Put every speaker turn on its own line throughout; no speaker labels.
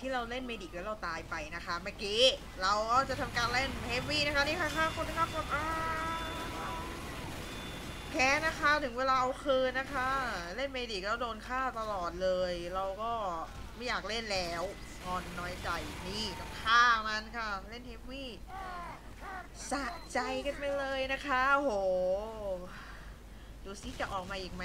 ที่เราเล่นเมดิกแล้วเราตายไปนะคะเมื่อกี้เราก็จะทำการเล่นเฮฟวี่นะคะนี่ค่ะค่ะคนนะคะคนอ้าแพ้นะคะถึงเวลาเอาคืนนะคะ เล่นเมดิกแล้วโดนฆ่าตลอดเลย เราก็ไม่อยากเล่นแล้วงอนน้อยใจนี่ต้องฆ่ามันค่ะ เล่นเฮฟวี่สะใจกันไปเลยนะคะโหดูซิจะออกมาอีกไหม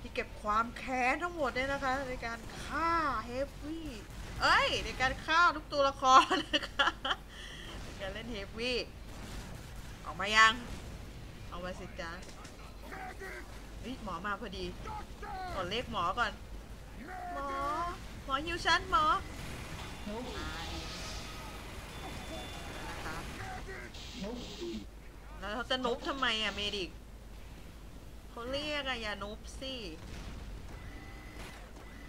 ที่เก็บความแค้นทั้งหมดเนี่ยนะคะ ในการฆ่าเฮฟวี่ เอ้ย ในการฆ่าทุกตัวละครนะคะในการเล่นเฮฟวี่ออกมายัง เอามาสิจ้าเฮ้ยหมอมาพอดีกดเลขหมอก่อน หมอ หมอฮิวฉันหมอมานะคะแล้วเขาจะนุบทำไมอะเมดิกเขาเรียกอะอย่านุบสิ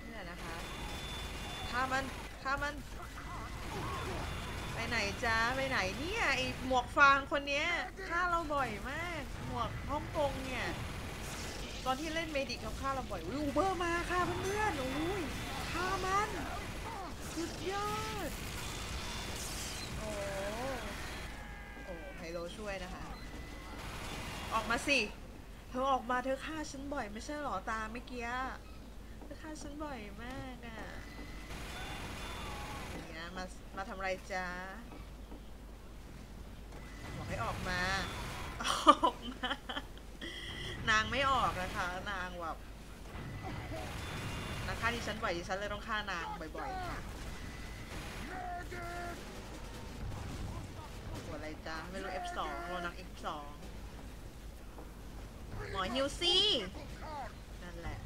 เนี่ยนะคะฆ่ามัน ฆ่ามัน ไปไหนจ้าไปไหนเนี่ยไอหมวกฟางคนเนี้ยฆ่าเราบ่อยมาก หมวกฮ่องกงเนี่ย ตอนที่เล่นเมดิกเขาฆ่าเราบ่อยอุ้ยอูเบอร์มาค่ะเพื่อนๆอุ้ยฆ่ามัน สุดยอด โอ้โอ้ไฮโลช่วยนะคะ ออกมาสิ เธอออกมาเธอฆ่าฉันบ่อยไม่ใช่หรอตาเมื่อกี้เธอฆ่าฉันบ่อยมากอะ่ะ มา มาทำไรจ้าบอกให้ออกมา ออกมา นางไม่ออกนะคะ นางแบบนางฆ่าดิฉันบ่อยดิฉันเลยต้องฆ่านางบ่อยๆค่ะหัวอะไรจ้าไม่รู้ F2 รอนาง F2 หมอฮิวซี่นั่นแหละ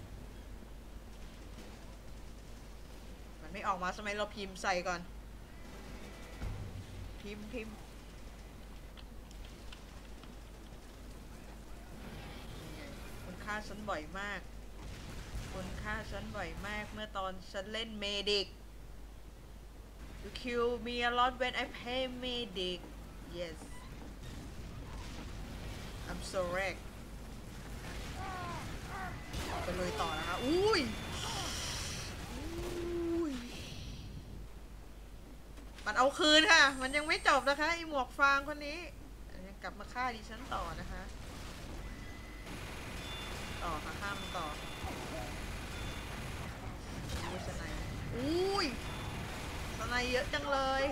มัน ไม่ออกมาใช่ไหมเราพิมพ์ใส่ก่อน พิมพ์พิมพ์นี่ไงคุณฆ่าฉันบ่อยมากคุณฆ่าฉันบ่อยมากเมื่อตอนฉันเล่นเมดิก You kill me a lot when I play medic yes I'm so wrecked ไปเลยต่อนะคะอุ้ย มันเอาคืนค่ะ มันยังไม่จบนะคะไอหมวกฟางคนนี้ยังกลับมาฆ่าดิฉันต่อนะคะ ต่อค่ะข้ามันต่ออุ้ยสไนอุ้ยสไนเยอะจังเลย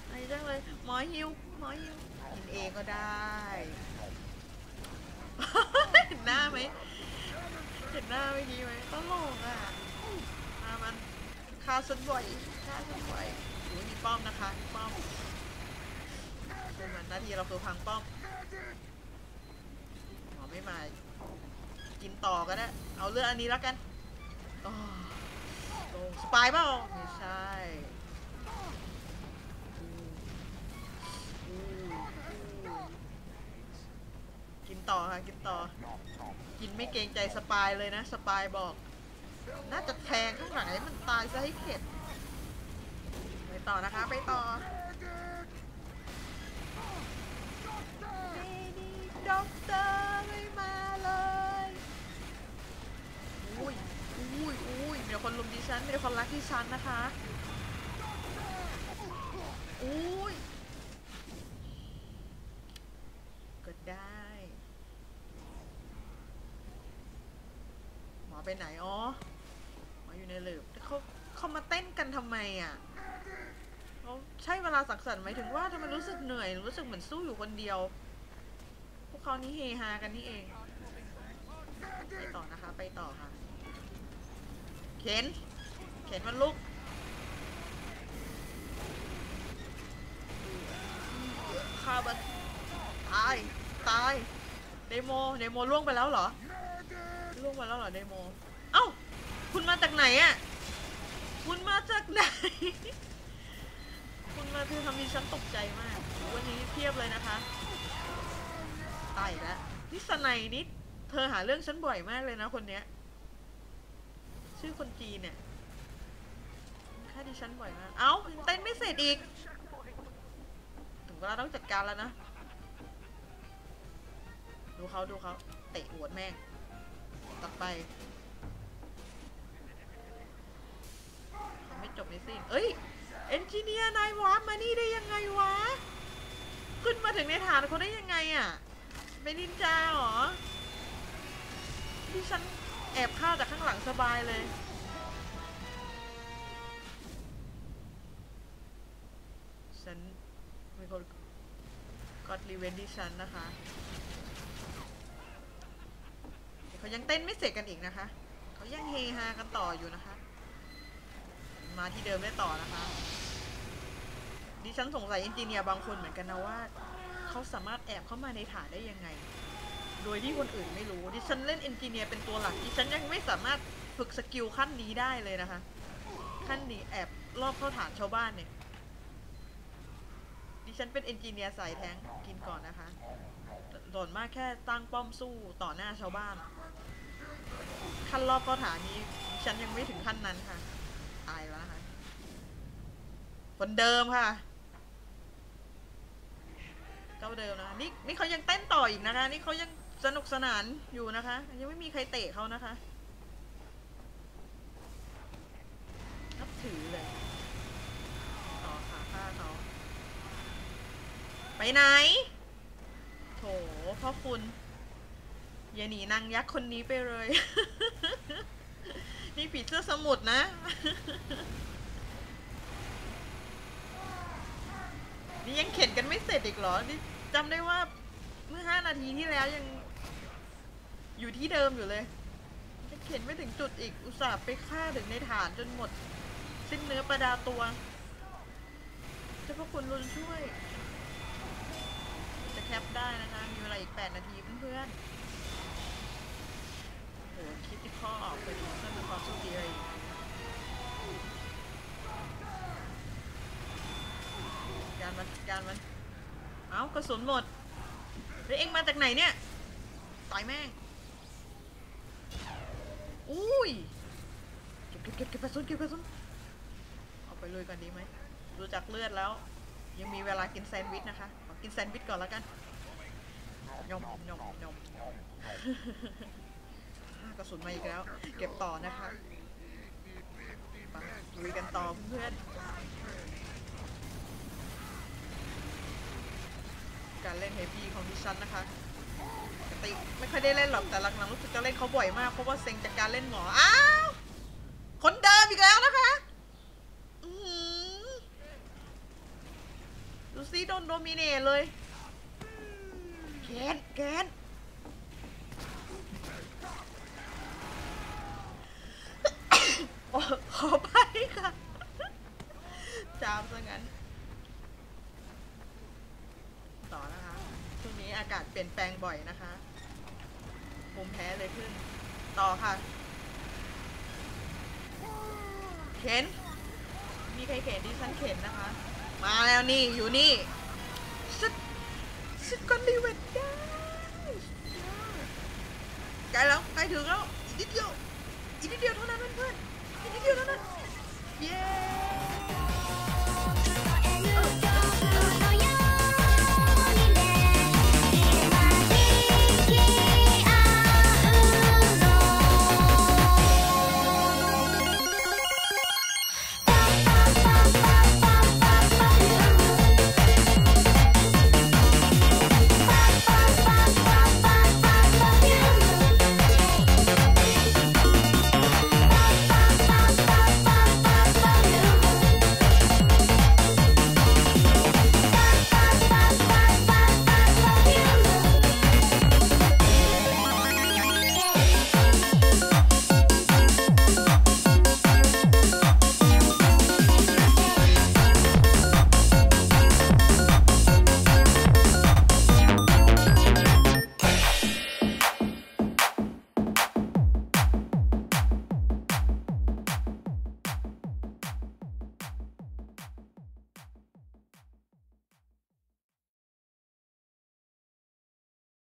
สไนจังเลย หมอฮิวหมอฮิวกินเองก็ได้เห็นหน้าไหมเห็นหน้าเมื่อกี้ไหมตลกอะมามันฆ่าฉันบ่อยฆ่าฉันบ่อย ป้อมนะคะป้อมคือเหมือนหน้าที่เราคือพังป้อมหมอไม่มา กินต่อก็ได้ เอาเลือดอันนี้แล้วกันโอ้ลงสปายเปล่าไม่ใช่กินต่อค่ะกินต่อ กินไม่เกรงใจสปายเลยนะ สปายบอก น่าจะแทงข้างหลังให้มันตายซะให้เข็ด ต่อนะคะ ไปต่อด็อกเตอร์ไม่มาเลย อุ้ย อุ้ย อุ้ยมีคนลุมดิฉันมีคนรักดิฉันนะคะ อุ้ยก็ได้ หมอไปไหนอ๋อ หมออยู่ในหลืบแต่เขาเขามาเต้นกันทำไมอะ เขาใช่เวลาสังสรรค์ไหมายถึงว่าทำไมรู้สึกเหนื่อย รู้สึกเหมือนสู้อยู่คนเดียว พวกเขานี่เฮฮากันนี่เอง ไปต่อนะคะ ไปต่อค่ะ เข็น เข็นมันลุกฆ่ามันตาย ตาย เดโม เดโมล่วงไปแล้วเหรอ ล่วงไปแล้วเหรอเดโม เอ้า คุณมาจากไหนอะคุณมาจากไหน ฉันตกใจมาก วันนี้เทียบเลยนะคะตายแล้วนิสไนนิดเธอหาเรื่องฉันบ่อยมากเลยนะคนเนี้ย ชื่อคนจีนเนี่ยค่าดิฉันบ่อยมาก เอ้าเต้นไม่เสร็จอีก ถึงเวลาต้องจัดการแล้วนะ ดูเขาดูเขาเตะหววแม่งตัดไปเขาไม่จบในสิ่งเอ้ย เอนจิเนียร์นายวาร์ปมานี่ได้ยังไงวะ ขึ้นมาถึงในฐานเขาได้ยังไงอะ่ะเป็นนินจาเหรอที่ฉันแอบฆ่าจากข้างหลังสบายเลย ฉันมีคนกดรีเวนที่ฉันนะคะเขายังเต้นไม่เสร็จกันอีกนะคะ เขายังเฮฮากันต่ออยู่นะคะ มาที่เดิมได้ต่อนะคะ ดิฉันสงสัยเอนจิเนียร์บางคนเหมือนกันนะว่า เขาสามารถแอบเข้ามาในฐานได้ยังไง โดยที่คนอื่นไม่รู้ ดิฉันเล่นเอนจิเนียร์เป็นตัวหลักดิฉันยังไม่สามารถฝึกสกิลขั้นนี้ได้เลยนะคะ ขั้นนี้แอบรอบเข้าฐานชาวบ้านเนี่ย ดิฉันเป็นเอนจิเนียร์สายแท้งกินก่อนนะคะโดนมากแค่ตั้งป้อมสู้ต่อหน้าชาวบ้าน ขั้นรอบเข้าฐานนี้ดิฉันยังไม่ถึงขั้นนั้นค่ะ ตายแล้วนะคะคนเดิมค่ะ เจ้าเดิมนะคะนี่นี่เขายังเต้นต่ออีกนะคะ นี่เขายังสนุกสนานอยู่นะคะ ยังไม่มีใครเตะเขานะคะนับถือเลยต่อขาฆ่าเขาไปไหน โถพ่อคุณอย่าหนีนางยักษ์คนนี้ไปเลย นี่ผีเสื้อสมุทรนะ นี่ยังเข็นกันไม่เสร็จอีกเหรอนี่จำได้ว่าเมื่อห้านาทีที่แล้วยัง อยู่ที่เดิมอยู่เลยยังเข็นไม่ถึงจุดอีกอุตส่าห์ไปฆ่าถึงในฐานจนหมด สิ้นเนื้อประดาตัวเจ้าพระคุณรุนช่วย จะแคปได้นะคะ มีเวลาอีก 8 นาทีเพื่อนๆโหคิดที่ข้อออกพอดี การมันการมัน เอ้ากระสุนหมดแล้วเอ็งมาจากไหนเนี่ย ต่อยแม่ง อุ้ย เก็บเก็บเก็บเก็บกระสุนเก็บกระสุนเอาไปเลยก่อนดีไหมดูจากเลือดแล้ว ยังมีเวลากินแซนด์วิชนะคะ ขอกินแซนด์วิชก่อนแล้วกันยมยมยมอ่ากระสุนมาอีกแล้ว เก็บต่อนะคะไปลุยกันต่อเพื่อน การเล่นเฮฟวี่ของดิฉันนะคะปกติไม่ค่อยได้เล่นหรอกแต่หลังๆรู้สึกจะเล่นเขาบ่อยมากเพราะว่าเซ็งจากการเล่นหมออ้าวคนเดิมอีกแล้วนะคะดูซิโดนโดมิเนตเลยแกนแกนขอไปค่ะจามซะงั้นาศเปลี่ยนแปลงบ่อยนะคะ มุมแพ้เลยขึ้น ต่อค่ะ เข็น มีใครเข็นดิฉันเข็นนะคะ มาแล้วนี่ อยู่นี่ชุดชุดกันดีเวทได้ใกล้แล้วใกล้ถึงแล้วอีกนิดเดียวอีกนิดเดียวเท่านั้นเพื่อนอีกนิดเดียวเท่านั้น เย้